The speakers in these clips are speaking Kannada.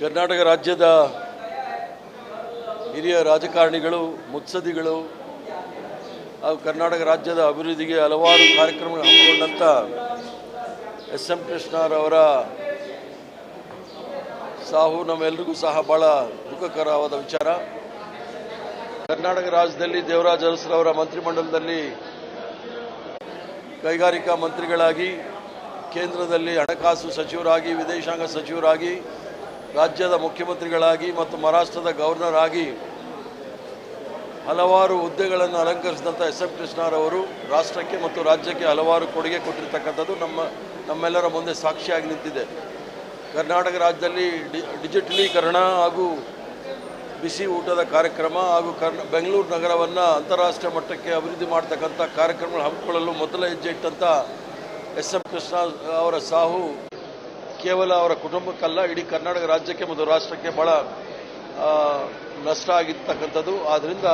ಕರ್ನಾಟಕ ರಾಜ್ಯದ ಹಿರಿಯ ರಾಜಕಾರಣಿಗಳು ಮುತ್ಸದಿಗಳು ಹಾಗೂ ಕರ್ನಾಟಕ ರಾಜ್ಯದ ಅಭಿವೃದ್ಧಿಗೆ ಹಲವಾರು ಕಾರ್ಯಕ್ರಮಗಳು ಹಮ್ಮಿಕೊಂಡಂಥ ಎಸ್. ಎಂ. ಕೃಷ್ಣರವರ ಸಾವು ನಮ್ಮೆಲ್ಲರಿಗೂ ಸಹ ಭಾಳ ದುಃಖಕರವಾದ ವಿಚಾರ. ಕರ್ನಾಟಕ ರಾಜ್ಯದಲ್ಲಿ ದೇವರಾಜ ಅರಸರವರ ಮಂತ್ರಿಮಂಡಲದಲ್ಲಿ ಕೈಗಾರಿಕಾ ಮಂತ್ರಿಗಳಾಗಿ, ಕೇಂದ್ರದಲ್ಲಿ ಹಣಕಾಸು ಸಚಿವರಾಗಿ, ವಿದೇಶಾಂಗ ಸಚಿವರಾಗಿ ರಾಜ್ಯದ ಮುಖ್ಯಮಂತ್ರಿಗಳಾಗಿ ಮತ್ತು ಮಹಾರಾಷ್ಟ್ರದ ಗವರ್ನರ್ ಆಗಿ ಹಲವಾರು ಹುದ್ದೆಗಳನ್ನು ಅಲಂಕರಿಸಿದಂಥ ಎಸ್ ಎಂ ಕೃಷ್ಣರವರು ರಾಷ್ಟ್ರಕ್ಕೆ ಮತ್ತು ರಾಜ್ಯಕ್ಕೆ ಹಲವಾರು ಕೊಡುಗೆ ಕೊಟ್ಟಿರ್ತಕ್ಕಂಥದ್ದು ನಮ್ಮ ನಮ್ಮೆಲ್ಲರ ಮುಂದೆ ಸಾಕ್ಷಿಯಾಗಿ ನಿಂತಿದೆ. ಕರ್ನಾಟಕ ರಾಜ್ಯದಲ್ಲಿ ಡಿಜಿಟಲೀಕರಣ ಹಾಗೂ ಬಿಸಿ ಊಟದ ಕಾರ್ಯಕ್ರಮ ಹಾಗೂ ಕರ್ನ, ಬೆಂಗಳೂರು ನಗರವನ್ನು ಅಂತಾರಾಷ್ಟ್ರೀಯ ಮಟ್ಟಕ್ಕೆ ಅಭಿವೃದ್ಧಿ ಮಾಡ್ತಕ್ಕಂಥ ಕಾರ್ಯಕ್ರಮಗಳು ಹಮ್ಮಿಕೊಳ್ಳಲು ಮೊದಲ ಹೆಜ್ಜೆ ಇಟ್ಟಂಥ ಎಸ್ ಎಂ ಕೃಷ್ಣ ಅವರ ಸಾವು ಕೇವಲ ಅವರ ಕುಟುಂಬಕ್ಕಲ್ಲ, ಇಡೀ ಕರ್ನಾಟಕ ರಾಜ್ಯಕ್ಕೆ ಮತ್ತು ರಾಷ್ಟ್ರಕ್ಕೆ ಬಹಳ ನಷ್ಟ ಆಗಿರ್ತಕ್ಕಂಥದ್ದು. ಆದ್ದರಿಂದ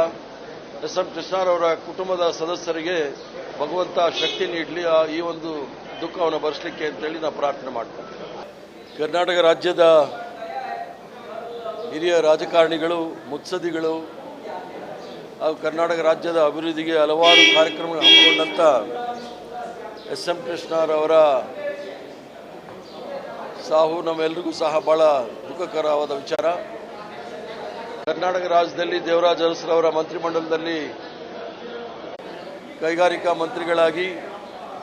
ಎಸ್ ಎಂ ಕೃಷ್ಣರವರ ಕುಟುಂಬದ ಸದಸ್ಯರಿಗೆ ಭಗವಂತ ಶಕ್ತಿ ನೀಡಲಿ ಈ ಒಂದು ದುಃಖವನ್ನು ಭರಿಸಲಿಕ್ಕೆ ಅಂತೇಳಿ ನಾವು ಪ್ರಾರ್ಥನೆ ಮಾಡ್ತೇವೆ. ಕರ್ನಾಟಕ ರಾಜ್ಯದ ಹಿರಿಯ ರಾಜಕಾರಣಿಗಳು ಮುತ್ಸದಿಗಳು ಹಾಗೂ ಕರ್ನಾಟಕ ರಾಜ್ಯದ ಅಭಿವೃದ್ಧಿಗೆ ಹಲವಾರು ಕಾರ್ಯಕ್ರಮಗಳು ಹಮ್ಮಿಕೊಂಡಂಥ ಎಸ್ ಎಂ ಕೃಷ್ಣರವರ ಸಾವು ನಮ್ಮೆಲ್ರಿಗೂ ಸಹ ಭಾಳ ದುಃಖಕರವಾದ ವಿಚಾರ. ಕರ್ನಾಟಕ ರಾಜ್ಯದಲ್ಲಿ ದೇವರಾಜ ಅರಸರವರ ಮಂತ್ರಿಮಂಡಲದಲ್ಲಿ ಕೈಗಾರಿಕಾ ಮಂತ್ರಿಗಳಾಗಿ,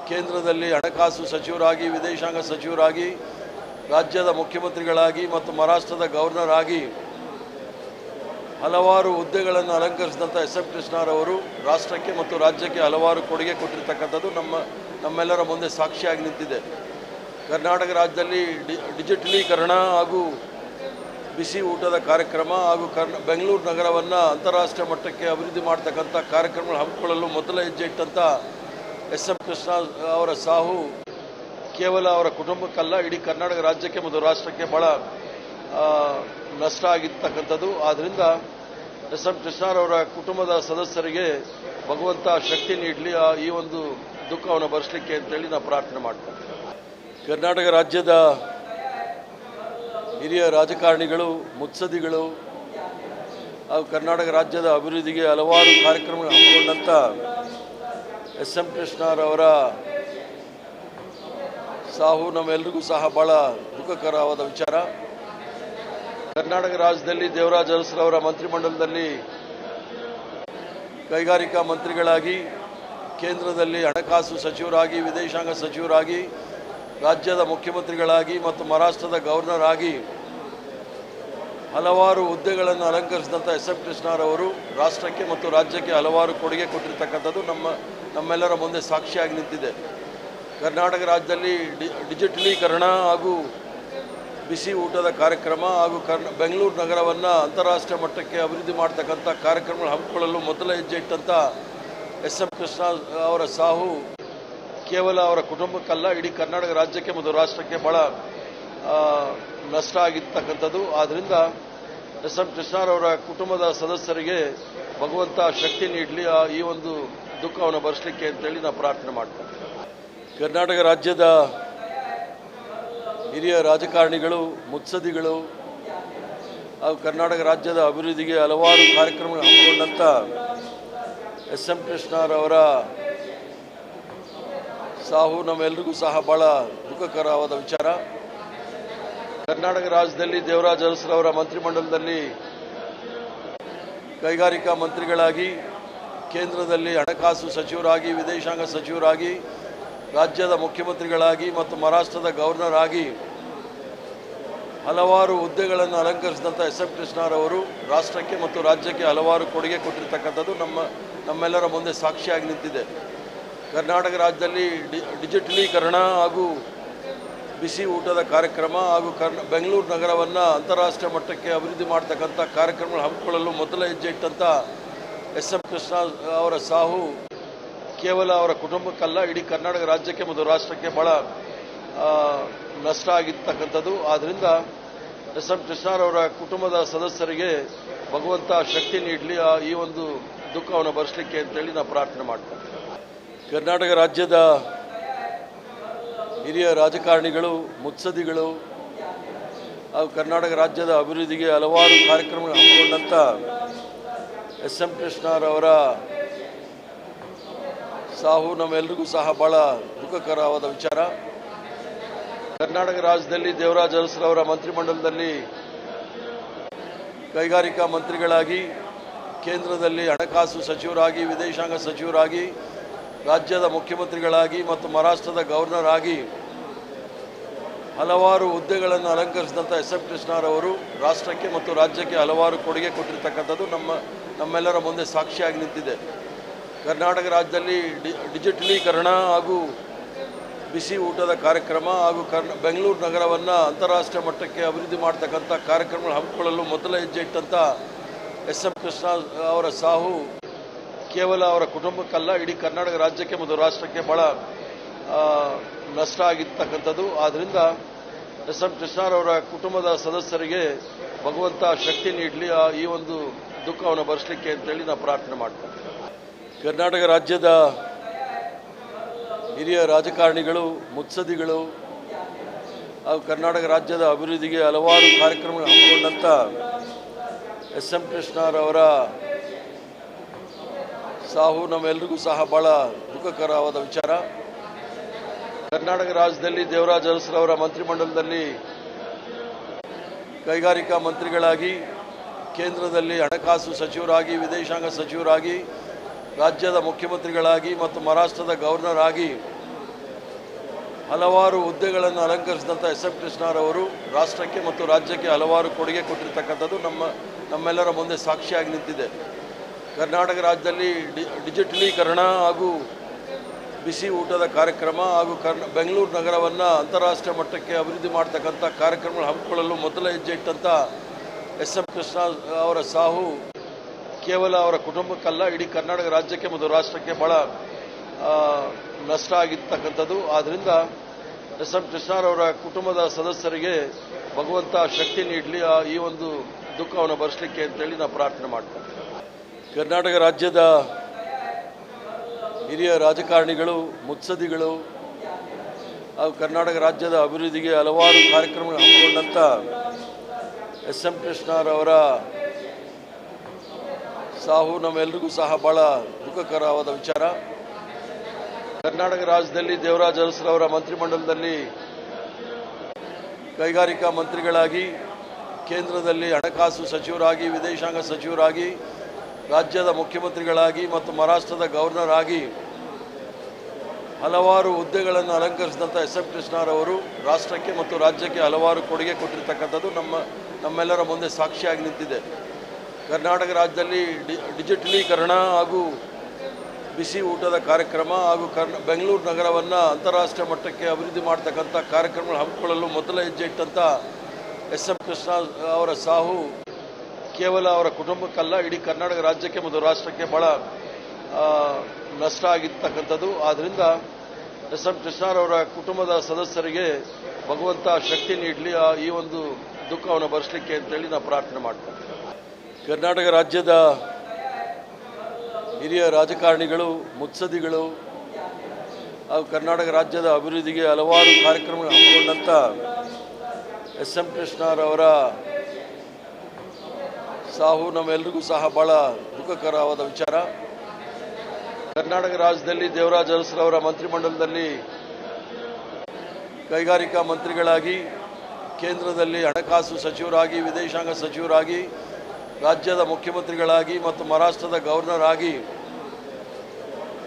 ಕೇಂದ್ರದಲ್ಲಿ ಹಣಕಾಸು ಸಚಿವರಾಗಿ, ವಿದೇಶಾಂಗ ಸಚಿವರಾಗಿ, ರಾಜ್ಯದ ಮುಖ್ಯಮಂತ್ರಿಗಳಾಗಿ ಮತ್ತು ಮಹಾರಾಷ್ಟ್ರದ ಗವರ್ನರ್ ಆಗಿ ಹಲವಾರು ಹುದ್ದೆಗಳನ್ನು ಅಲಂಕರಿಸಿದಂಥ ಎಸ್ ಎಂ ಕೃಷ್ಣರವರು ರಾಷ್ಟ್ರಕ್ಕೆ ಮತ್ತು ರಾಜ್ಯಕ್ಕೆ ಹಲವಾರು ಕೊಡುಗೆ ಕೊಟ್ಟಿರತಕ್ಕಂಥದ್ದು ನಮ್ಮ ನಮ್ಮೆಲ್ಲರ ಮುಂದೆ ಸಾಕ್ಷಿಯಾಗಿ ನಿಂತಿದೆ. ಕರ್ನಾಟಕ ರಾಜ್ಯದಲ್ಲಿ ಡಿಜಿಟಲೀಕರಣ ಹಾಗೂ ಬಿಸಿ ಊಟದ ಕಾರ್ಯಕ್ರಮ ಹಾಗೂ ಕರ್ನ, ಬೆಂಗಳೂರು ನಗರವನ್ನು ಅಂತಾರಾಷ್ಟ್ರೀಯ ಮಟ್ಟಕ್ಕೆ ಅಭಿವೃದ್ಧಿ ಮಾಡ್ತಕ್ಕಂಥ ಕಾರ್ಯಕ್ರಮಗಳು ಹಮ್ಮಿಕೊಳ್ಳಲು ಮೊದಲ ಹೆಜ್ಜೆ ಇಟ್ಟಂಥ ಎಸ್ ಎಂ ಕೃಷ್ಣ ಅವರ ಸಾಹು. ಕೇವಲ ಅವರ ಕುಟುಂಬಕ್ಕಲ್ಲ, ಇಡೀ ಕರ್ನಾಟಕ ರಾಜ್ಯಕ್ಕೆ ಮತ್ತು ರಾಷ್ಟ್ರಕ್ಕೆ ಬಹಳ ನಷ್ಟ ಆಗಿರ್ತಕ್ಕಂಥದ್ದು. ಆದ್ದರಿಂದ ಎಸ್ ಎಂ ಕೃಷ್ಣರವರ ಕುಟುಂಬದ ಸದಸ್ಯರಿಗೆ ಭಗವಂತ ಶಕ್ತಿ ನೀಡಲಿ ಈ ಒಂದು ದುಃಖವನ್ನು ಭರಿಸಲಿಕ್ಕೆ ಅಂತೇಳಿ ನಾವು ಪ್ರಾರ್ಥನೆ ಮಾಡ್ತೇವೆ ಕರ್ನಾಟಕ ರಾಜ್ಯದ ಹಿರಿಯ ರಾಜಕಾರಣಿಗಳು ಮುತ್ಸದಿಗಳು ಹಾಗೂ ಕರ್ನಾಟಕ ರಾಜ್ಯದ ಅಭಿವೃದ್ಧಿಗೆ ಹಲವಾರು ಕಾರ್ಯಕ್ರಮಗಳು ಹಮ್ಮಿಕೊಂಡಂಥ ಎಸ್ ಎಂ ಕೃಷ್ಣರವರ ಸಾಹು ನಮ್ಮೆಲ್ಲರಿಗೂ ಸಹ ಭಾಳ ದುಃಖಕರವಾದ ವಿಚಾರ. ಕರ್ನಾಟಕ ರಾಜ್ಯದಲ್ಲಿ ದೇವರಾಜ ಅರಸರವರ ಮಂತ್ರಿಮಂಡಲದಲ್ಲಿ ಕೈಗಾರಿಕಾ ಮಂತ್ರಿಗಳಾಗಿ, ಕೇಂದ್ರದಲ್ಲಿ ಹಣಕಾಸು ಸಚಿವರಾಗಿ, ವಿದೇಶಾಂಗ ಸಚಿವರಾಗಿ ರಾಜ್ಯದ ಮುಖ್ಯಮಂತ್ರಿಗಳಾಗಿ ಮತ್ತು ಮಹಾರಾಷ್ಟ್ರದ ಗವರ್ನರ್ ಆಗಿ ಹಲವಾರು ಹುದ್ದೆಗಳನ್ನು ಅಲಂಕರಿಸಿದಂಥ ಎಸ್ ಎಂ ಕೃಷ್ಣರವರು ರಾಷ್ಟ್ರಕ್ಕೆ ಮತ್ತು ರಾಜ್ಯಕ್ಕೆ ಹಲವಾರು ಕೊಡುಗೆ ಕೊಟ್ಟಿರ್ತಕ್ಕಂಥದ್ದು ನಮ್ಮ ನಮ್ಮೆಲ್ಲರ ಮುಂದೆ ಸಾಕ್ಷಿಯಾಗಿ ನಿಂತಿದೆ. ಕರ್ನಾಟಕ ರಾಜ್ಯದಲ್ಲಿ ಡಿಜಿಟಲೀಕರಣ ಹಾಗೂ ಬಿಸಿ ಊಟದ ಕಾರ್ಯಕ್ರಮ ಹಾಗೂ ಕರ್ನ ಬೆಂಗಳೂರು ನಗರವನ್ನು ಅಂತಾರಾಷ್ಟ್ರೀಯ ಮಟ್ಟಕ್ಕೆ ಅಭಿವೃದ್ಧಿ ಮಾಡ್ತಕ್ಕಂಥ ಕಾರ್ಯಕ್ರಮಗಳು ಹಮ್ಮಿಕೊಳ್ಳಲು ಮೊದಲ ಹೆಜ್ಜೆ ಇಟ್ಟಂಥ ಎಸ್ ಎಂ ಕೃಷ್ಣ ಅವರ ಸಾವು ಕೇವಲ ಅವರ ಕುಟುಂಬಕ್ಕಲ್ಲ, ಇಡೀ ಕರ್ನಾಟಕ ರಾಜ್ಯಕ್ಕೆ ಮತ್ತು ರಾಷ್ಟ್ರಕ್ಕೆ ಬಹಳ ನಷ್ಟ ಆಗಿರ್ತಕ್ಕಂಥದ್ದು. ಆದ್ದರಿಂದ ಎಸ್ ಎಂ ಕೃಷ್ಣರವರ ಕುಟುಂಬದ ಸದಸ್ಯರಿಗೆ ಭಗವಂತ ಶಕ್ತಿ ನೀಡಲಿ ಈ ಒಂದು ದುಃಖವನ್ನು ಭರಿಸಲಿಕ್ಕೆ ಅಂತೇಳಿ ನಾವು ಪ್ರಾರ್ಥನೆ ಮಾಡ್ತೇವೆ. ಕರ್ನಾಟಕ ರಾಜ್ಯದ ಹಿರಿಯ ರಾಜಕಾರಣಿಗಳು ಮುತ್ಸದಿಗಳು ಹಾಗೂ ಕರ್ನಾಟಕ ರಾಜ್ಯದ ಅಭಿವೃದ್ಧಿಗೆ ಹಲವಾರು ಕಾರ್ಯಕ್ರಮಗಳು ಹಮ್ಮಿಕೊಂಡಂಥ ಎಸ್ ಎಂ ಕೃಷ್ಣರವರ ಸಾವು ನಮ್ಮೆಲ್ರಿಗೂ ಸಹ ಬಹಳ ದುಃಖಕರವಾದ ವಿಚಾರ. ಕರ್ನಾಟಕ ರಾಜ್ಯದಲ್ಲಿ ದೇವರಾಜ ಅರಸರವರ ಮಂತ್ರಿಮಂಡಲದಲ್ಲಿ ಕೈಗಾರಿಕಾ ಮಂತ್ರಿಗಳಾಗಿ, ಕೇಂದ್ರದಲ್ಲಿ ಹಣಕಾಸು ಸಚಿವರಾಗಿ, ವಿದೇಶಾಂಗ ಸಚಿವರಾಗಿ, ರಾಜ್ಯದ ಮುಖ್ಯಮಂತ್ರಿಗಳಾಗಿ ಮತ್ತು ಮಹಾರಾಷ್ಟ್ರದ ಗವರ್ನರ್ ಆಗಿ ಹಲವಾರು ಹುದ್ದೆಗಳನ್ನು ಅಲಂಕರಿಸಿದಂಥ ಎಸ್ ಎಂ ಕೃಷ್ಣರವರು ರಾಷ್ಟ್ರಕ್ಕೆ ಮತ್ತು ರಾಜ್ಯಕ್ಕೆ ಹಲವಾರು ಕೊಡುಗೆ ಕೊಟ್ಟಿರ್ತಕ್ಕಂಥದ್ದು ನಮ್ಮ ನಮ್ಮೆಲ್ಲರ ಮುಂದೆ ಸಾಕ್ಷಿಯಾಗಿ ನಿಂತಿದೆ. ಕರ್ನಾಟಕ ರಾಜ್ಯದಲ್ಲಿ ಡಿ, ಡಿಜಿಟಲೀಕರಣ ಹಾಗೂ ಬಿಸಿ ಊಟದ ಕಾರ್ಯಕ್ರಮ ಹಾಗೂ ಕರ್ನ, ಬೆಂಗಳೂರು ನಗರವನ್ನು ಅಂತಾರಾಷ್ಟ್ರೀಯ ಮಟ್ಟಕ್ಕೆ ಅಭಿವೃದ್ಧಿ ಮಾಡ್ತಕ್ಕಂಥ ಕಾರ್ಯಕ್ರಮಗಳು ಹಮ್ಮಿಕೊಳ್ಳಲು ಮೊದಲ ಹೆಜ್ಜೆ ಇಟ್ಟಂಥ ಎಸ್ ಎಂ ಕೃಷ್ಣ ಅವರ ಸಾಹು ಕೇವಲ ಅವರ ಕುಟುಂಬಕ್ಕಲ್ಲ, ಇಡೀ ಕರ್ನಾಟಕ ರಾಜ್ಯಕ್ಕೆ ಮತ್ತು ರಾಷ್ಟ್ರಕ್ಕೆ ಬಹಳ ನಷ್ಟ ಆಗಿರ್ತಕ್ಕಂಥದ್ದು. ಆದ್ದರಿಂದ ಎಸ್ ಎಂ ಕೃಷ್ಣರವರ ಕುಟುಂಬದ ಸದಸ್ಯರಿಗೆ ಭಗವಂತ ಶಕ್ತಿ ನೀಡಲಿ ಈ ಒಂದು ದುಃಖವನ್ನು ಭರಿಸಲಿಕ್ಕೆ ಅಂತೇಳಿ ನಾವು ಪ್ರಾರ್ಥನೆ ಮಾಡ್ತೇವೆ. ಕರ್ನಾಟಕ ರಾಜ್ಯದ ಹಿರಿಯ ರಾಜಕಾರಣಿಗಳು ಮುತ್ಸದಿಗಳು ಹಾಗೂ ಕರ್ನಾಟಕ ರಾಜ್ಯದ ಅಭಿವೃದ್ಧಿಗೆ ಹಲವಾರು ಕಾರ್ಯಕ್ರಮಗಳು ಹಮ್ಮಿಕೊಂಡಂಥ ಎಸ್ ಎಂ ಕೃಷ್ಣರವರ ಸಾಹು ನಮ್ಮೆಲ್ಲರಿಗೂ ಸಹ ಭಾಳ ದುಃಖಕರವಾದ ವಿಚಾರ. ಕರ್ನಾಟಕ ರಾಜ್ಯದಲ್ಲಿ ದೇವರಾಜ ಅರಸರವರ ಮಂತ್ರಿಮಂಡಲದಲ್ಲಿ ಕೈಗಾರಿಕಾ ಮಂತ್ರಿಗಳಾಗಿ, ಕೇಂದ್ರದಲ್ಲಿ ಹಣಕಾಸು ಸಚಿವರಾಗಿ, ವಿದೇಶಾಂಗ ಸಚಿವರಾಗಿ ರಾಜ್ಯದ ಮುಖ್ಯಮಂತ್ರಿಗಳಾಗಿ ಮತ್ತು ಮಹಾರಾಷ್ಟ್ರದ ಗವರ್ನರ್ ಆಗಿ ಹಲವಾರು ಹುದ್ದೆಗಳನ್ನು ಅಲಂಕರಿಸಿದಂಥ ಎಸ್ ಎಂ ಕೃಷ್ಣರವರು ರಾಷ್ಟ್ರಕ್ಕೆ ಮತ್ತು ರಾಜ್ಯಕ್ಕೆ ಹಲವಾರು ಕೊಡುಗೆ ಕೊಟ್ಟಿರ್ತಕ್ಕಂಥದ್ದು ನಮ್ಮ ನಮ್ಮೆಲ್ಲರ ಮುಂದೆ ಸಾಕ್ಷಿಯಾಗಿ ನಿಂತಿದೆ. ಕರ್ನಾಟಕ ರಾಜ್ಯದಲ್ಲಿ ಡಿಜಿಟಲೀಕರಣ ಹಾಗೂ ಬಿಸಿ ಊಟದ ಕಾರ್ಯಕ್ರಮ ಹಾಗೂ ಕರ್ನ, ಬೆಂಗಳೂರು ನಗರವನ್ನು ಅಂತಾರಾಷ್ಟ್ರೀಯ ಮಟ್ಟಕ್ಕೆ ಅಭಿವೃದ್ಧಿ ಮಾಡ್ತಕ್ಕಂಥ ಕಾರ್ಯಕ್ರಮಗಳು ಹಮ್ಮಿಕೊಳ್ಳಲು ಮೊದಲ ಹೆಜ್ಜೆ ಇಟ್ಟಂಥ ಎಸ್ ಎಂ ಕೃಷ್ಣ ಅವರ ಸಾವು ಕೇವಲ ಅವರ ಕುಟುಂಬಕ್ಕಲ್ಲ, ಇಡೀ ಕರ್ನಾಟಕ ರಾಜ್ಯಕ್ಕೆ ಮತ್ತು ರಾಷ್ಟ್ರಕ್ಕೆ ಬಹಳ ನಷ್ಟ ಆಗಿರ್ತಕ್ಕಂಥದ್ದು. ಆದ್ದರಿಂದ ಎಸ್ ಎಂ ಕೃಷ್ಣರವರ ಕುಟುಂಬದ ಸದಸ್ಯರಿಗೆ ಭಗವಂತ ಶಕ್ತಿ ನೀಡಲಿ ಈ ಒಂದು ದುಃಖವನ್ನು ಭರಿಸಲಿಕ್ಕೆ ಅಂತೇಳಿ ನಾವು ಪ್ರಾರ್ಥನೆ ಮಾಡ್ತೇವೆ. ಕರ್ನಾಟಕ ರಾಜ್ಯದ ಹಿರಿಯ ರಾಜಕಾರಣಿಗಳು ಮುತ್ಸದಿಗಳು ಹಾಗೂ ಕರ್ನಾಟಕ ರಾಜ್ಯದ ಅಭಿವೃದ್ಧಿಗೆ ಹಲವಾರು ಕಾರ್ಯಕ್ರಮಗಳು ಹಮ್ಮಿಕೊಂಡಂಥ ಎಸ್ ಎಂ ಕೃಷ್ಣರವರ ಸಾವು ನಮ್ಮೆಲ್ಲರಿಗೂ ಸಹ ಬಹಳ ದುಃಖಕರವಾದ ವಿಚಾರ. ಕರ್ನಾಟಕ ರಾಜ್ಯದಲ್ಲಿ ದೇವರಾಜ ಅರಸರವರ ಮಂತ್ರಿಮಂಡಲದಲ್ಲಿ ಕೈಗಾರಿಕಾ ಮಂತ್ರಿಗಳಾಗಿ, ಕೇಂದ್ರದಲ್ಲಿ ಹಣಕಾಸು ಸಚಿವರಾಗಿ, ವಿದೇಶಾಂಗ ಸಚಿವರಾಗಿ, ರಾಜ್ಯದ ಮುಖ್ಯಮಂತ್ರಿಗಳಾಗಿ ಮತ್ತು ಮಹಾರಾಷ್ಟ್ರದ ಗವರ್ನರ್ ಆಗಿ ಹಲವಾರು ಹುದ್ದೆಗಳನ್ನು ಅಲಂಕರಿಸಿದಂಥ ಎಸ್ ಎಂ ಕೃಷ್ಣರವರು ರಾಷ್ಟ್ರಕ್ಕೆ ಮತ್ತು ರಾಜ್ಯಕ್ಕೆ ಹಲವಾರು ಕೊಡುಗೆ ಕೊಟ್ಟಿರ್ತಕ್ಕಂಥದ್ದು ನಮ್ಮ, ನಮ್ಮೆಲ್ಲರ ಮುಂದೆ ಸಾಕ್ಷಿಯಾಗಿ ನಿಂತಿದೆ. ಕರ್ನಾಟಕ ರಾಜ್ಯದಲ್ಲಿ ಡಿ, ಡಿಜಿಟಲೀಕರಣ ಹಾಗೂ ಬಿಸಿ ಊಟದ ಕಾರ್ಯಕ್ರಮ ಹಾಗೂ ಕರ್ನ, ಬೆಂಗಳೂರು ನಗರವನ್ನು ಅಂತಾರಾಷ್ಟ್ರೀಯ ಮಟ್ಟಕ್ಕೆ ಅಭಿವೃದ್ಧಿ ಮಾಡ್ತಕ್ಕಂಥ ಕಾರ್ಯಕ್ರಮಗಳು ಹಮ್ಮಿಕೊಳ್ಳಲು ಮೊದಲ ಹೆಜ್ಜೆ ಇಟ್ಟಂಥ ಎಸ್ ಎಂ ಕೃಷ್ಣ ಅವರ ಸಾಹು. ಕೇವಲ ಅವರ ಕುಟುಂಬಕ್ಕಲ್ಲ, ಇಡೀ ಕರ್ನಾಟಕ ರಾಜ್ಯಕ್ಕೆ ಮತ್ತು ರಾಷ್ಟ್ರಕ್ಕೆ ಬಹಳ ನಷ್ಟ ಆಗಿರ್ತಕ್ಕಂಥದ್ದು. ಆದ್ದರಿಂದ ಎಸ್ ಎಂ ಕೃಷ್ಣರವರ ಕುಟುಂಬದ ಸದಸ್ಯರಿಗೆ ಭಗವಂತ ಶಕ್ತಿ ನೀಡಲಿ ಈ ಒಂದು ದುಃಖವನ್ನು ಭರಿಸಲಿಕ್ಕೆ ಅಂತೇಳಿ ನಾವು ಪ್ರಾರ್ಥನೆ ಮಾಡ್ತೇವೆ. ಕರ್ನಾಟಕ ರಾಜ್ಯದ ಹಿರಿಯ ರಾಜಕಾರಣಿಗಳು ಮುತ್ಸದಿಗಳು ಹಾಗೂ ಕರ್ನಾಟಕ ರಾಜ್ಯದ ಅಭಿವೃದ್ಧಿಗೆ ಹಲವಾರು ಕಾರ್ಯಕ್ರಮಗಳು ಹಮ್ಮಿಕೊಂಡಂಥ ಎಸ್ ಎಂ ಕೃಷ್ಣರವರ ಸಾವು ನಮ್ಮೆಲ್ಲರಿಗೂ ಸಹ ಭಾಳ ದುಃಖಕರವಾದ ವಿಚಾರ. ಕರ್ನಾಟಕ ರಾಜ್ಯದಲ್ಲಿ ದೇವರಾಜ ಅರಸರವರ ಮಂತ್ರಿಮಂಡಲದಲ್ಲಿ ಕೈಗಾರಿಕಾ ಮಂತ್ರಿಗಳಾಗಿ, ಕೇಂದ್ರದಲ್ಲಿ ಹಣಕಾಸು ಸಚಿವರಾಗಿ, ವಿದೇಶಾಂಗ ಸಚಿವರಾಗಿ ರಾಜ್ಯದ ಮುಖ್ಯಮಂತ್ರಿಗಳಾಗಿ ಮತ್ತು ಮಹಾರಾಷ್ಟ್ರದ ಗವರ್ನರ್ ಆಗಿ ಹಲವಾರು ಹುದ್ದೆಗಳನ್ನು ಅಲಂಕರಿಸಿದಂಥ ಎಸ್ ಎಂ ಕೃಷ್ಣರವರು ರಾಷ್ಟ್ರಕ್ಕೆ ಮತ್ತು ರಾಜ್ಯಕ್ಕೆ ಹಲವಾರು ಕೊಡುಗೆ ಕೊಟ್ಟಿರ್ತಕ್ಕಂಥದ್ದು ನಮ್ಮ ನಮ್ಮೆಲ್ಲರ ಮುಂದೆ ಸಾಕ್ಷಿಯಾಗಿ ನಿಂತಿದೆ. ಕರ್ನಾಟಕ ರಾಜ್ಯದಲ್ಲಿ ಡಿಜಿಟಲೀಕರಣ ಹಾಗೂ ಬಿಸಿ ಊಟದ ಕಾರ್ಯಕ್ರಮ ಹಾಗೂ ಕರ್ನ, ಬೆಂಗಳೂರು ನಗರವನ್ನು ಅಂತಾರಾಷ್ಟ್ರೀಯ ಮಟ್ಟಕ್ಕೆ ಅಭಿವೃದ್ಧಿ ಮಾಡ್ತಕ್ಕಂಥ ಕಾರ್ಯಕ್ರಮಗಳು ಹಮ್ಮಿಕೊಳ್ಳಲು ಮೊದಲ ಹೆಜ್ಜೆ ಇಟ್ಟಂಥ ಎಸ್ ಎಂ ಕೃಷ್ಣ ಅವರ ಸಾವು ಕೇವಲ ಅವರ ಕುಟುಂಬಕ್ಕಲ್ಲ, ಇಡೀ ಕರ್ನಾಟಕ ರಾಜ್ಯಕ್ಕೆ ಮತ್ತು ರಾಷ್ಟ್ರಕ್ಕೆ ಬಹಳ ನಷ್ಟ ಆಗಿರ್ತಕ್ಕಂಥದ್ದು. ಆದ್ದರಿಂದ ಎಸ್ ಎಂ ಕೃಷ್ಣರವರ ಕುಟುಂಬದ ಸದಸ್ಯರಿಗೆ ಭಗವಂತ ಶಕ್ತಿ ನೀಡಲಿ ಈ ಒಂದು ದುಃಖವನ್ನು ಭರಿಸಲಿಕ್ಕೆ ಅಂತೇಳಿ ನಾವು ಪ್ರಾರ್ಥನೆ ಮಾಡ್ತೇವೆ. ಕರ್ನಾಟಕ ರಾಜ್ಯದ ಹಿರಿಯ ರಾಜಕಾರಣಿಗಳು ಮುತ್ಸದಿಗಳು ಹಾಗೂ ಕರ್ನಾಟಕ ರಾಜ್ಯದ ಅಭಿವೃದ್ಧಿಗೆ ಹಲವಾರು ಕಾರ್ಯಕ್ರಮಗಳು ಹಮ್ಮಿಕೊಂಡಂಥ ಎಸ್ ಎಂ ಕೃಷ್ಣರವರ ಸಾವು ನಮ್ಮೆಲ್ರಿಗೂ ಸಹ ಬಹಳ ದುಃಖಕರವಾದ ವಿಚಾರ. ಕರ್ನಾಟಕ ರಾಜ್ಯದಲ್ಲಿ ದೇವರಾಜ ಅರಸರವರ ಮಂತ್ರಿಮಂಡಲದಲ್ಲಿ ಕೈಗಾರಿಕಾ ಮಂತ್ರಿಗಳಾಗಿ, ಕೇಂದ್ರದಲ್ಲಿ ಹಣಕಾಸು ಸಚಿವರಾಗಿ, ವಿದೇಶಾಂಗ ಸಚಿವರಾಗಿ, ರಾಜ್ಯದ ಮುಖ್ಯಮಂತ್ರಿಗಳಾಗಿ ಮತ್ತು ಮಹಾರಾಷ್ಟ್ರದ ಗವರ್ನರ್ ಆಗಿ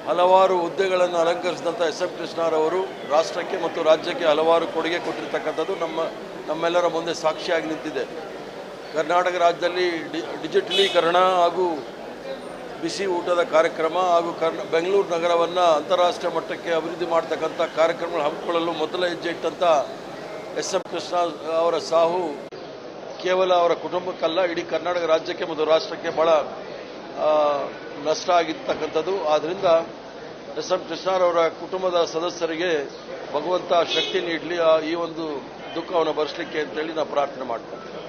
ಹಲವಾರು ಹುದ್ದೆಗಳನ್ನು ಅಲಂಕರಿಸಿದಂಥ ಎಸ್ ಎಂ ಕೃಷ್ಣರವರು ರಾಷ್ಟ್ರಕ್ಕೆ ಮತ್ತು ರಾಜ್ಯಕ್ಕೆ ಹಲವಾರು ಕೊಡುಗೆ ಕೊಟ್ಟಿರ್ತಕ್ಕಂಥದ್ದು ನಮ್ಮ ನಮ್ಮೆಲ್ಲರ ಮುಂದೆ ಸಾಕ್ಷಿಯಾಗಿ ನಿಂತಿದೆ. ಕರ್ನಾಟಕ ರಾಜ್ಯದಲ್ಲಿ ಡಿಜಿಟಲೀಕರಣ ಹಾಗೂ ಬಿಸಿ ಊಟದ ಕಾರ್ಯಕ್ರಮ ಹಾಗೂ ಕರ್ನ ಬೆಂಗಳೂರು ನಗರವನ್ನು ಅಂತಾರಾಷ್ಟ್ರೀಯ ಮಟ್ಟಕ್ಕೆ ಅಭಿವೃದ್ಧಿ ಮಾಡ್ತಕ್ಕಂಥ ಕಾರ್ಯಕ್ರಮಗಳು ಹಮ್ಮಿಕೊಳ್ಳಲು ಮೊದಲ ಹೆಜ್ಜೆ ಇಟ್ಟಂಥ ಎಸ್ ಎಂ ಕೃಷ್ಣ ಅವರ ಸಾಹು ಕೇವಲ ಅವರ ಕುಟುಂಬಕ್ಕಲ್ಲ, ಇಡೀ ಕರ್ನಾಟಕ ರಾಜ್ಯಕ್ಕೆ ಮತ್ತು ರಾಷ್ಟ್ರಕ್ಕೆ ಬಹಳ ನಷ್ಟ ಆಗಿರ್ತಕ್ಕಂಥದ್ದು. ಆದ್ದರಿಂದ ಎಸ್ ಎಂ ಕೃಷ್ಣರವರ ಕುಟುಂಬದ ಸದಸ್ಯರಿಗೆ ಭಗವಂತ ಶಕ್ತಿ ನೀಡಲಿ ಈ ಒಂದು ದುಃಖವನ್ನು ಭರಿಸಲಿಕ್ಕೆ ಅಂತೇಳಿ ನಾವು ಪ್ರಾರ್ಥನೆ ಮಾಡ್ತೇವೆ.